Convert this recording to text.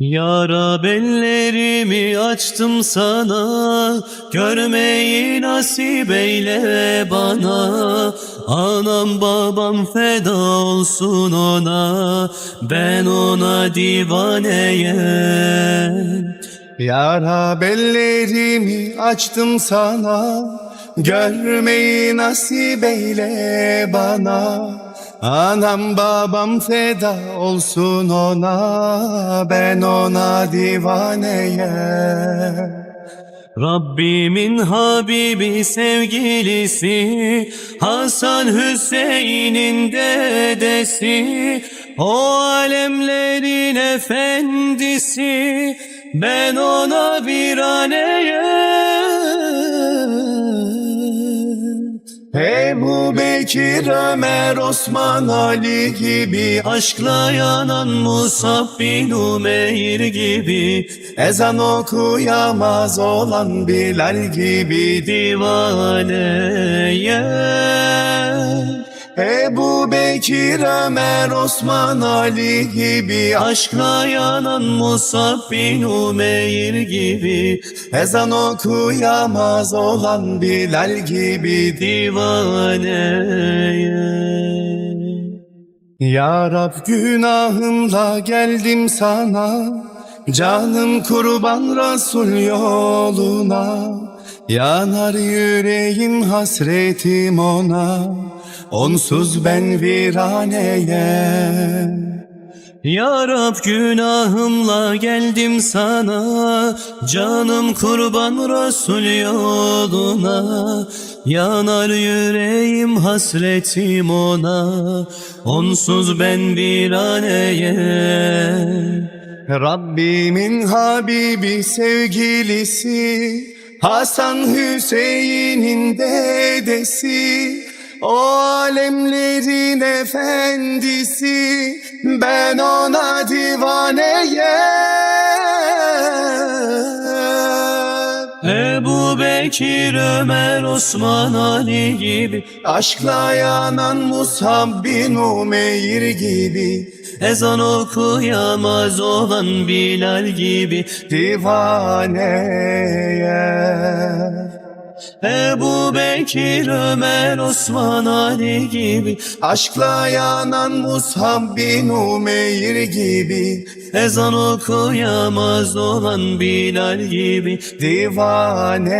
Ya Rab ellerimi açtım sana. Görmeyi nasip eyle bana. Anam babam feda olsun ona. Ben ona divaneyim Ya Rab ellerimi açtım sana. Görmeyi nasip eyle bana Anam babam feda olsun ona Ben ona divaneyim Rabbimin Habibi sevgilisi Hasan Hüseyin'in dedesi O alemlerin efendisi Ben ona bir aneyim Bekir, Ömer, Osman, Ali gibi Aşkla yanan Musab bin Umeyr gibi Ezan okuyamaz olan Bilal gibi divaneyim Ebu Bekir, Ömer, Osman, Ali gibi Aşkla yanan Musab bin Umeyr gibi Ezan okuyamaz olan Bilal gibi divaneyim Ya Rab günahımla geldim sana Canım kurban Resul yoluna Yanar yüreğim hasretim ona Onsuz ben viraneyim Ya Rab günahımla geldim sana Canım kurban Resul yoluna. Yanar yüreğim hasretim ona Onsuz ben bir aneyim Rabbimin Habibi sevgilisi Hasan Hüseyin'in dedesi O alemlerin efendisi. Ben ona divaneyim Ebu Bekir, Ömer, Osman, Ali gibi Aşkla yanan Musab bin Umeyr gibi Ezan okuyamaz olan Bilal gibi Divaneyim Ebu Bekir, Ömer, Osman, Ali gibi Aşkla yanan Musab bin Umeyr gibi Ezan okuyamaz olan Bilal gibi Divaneyim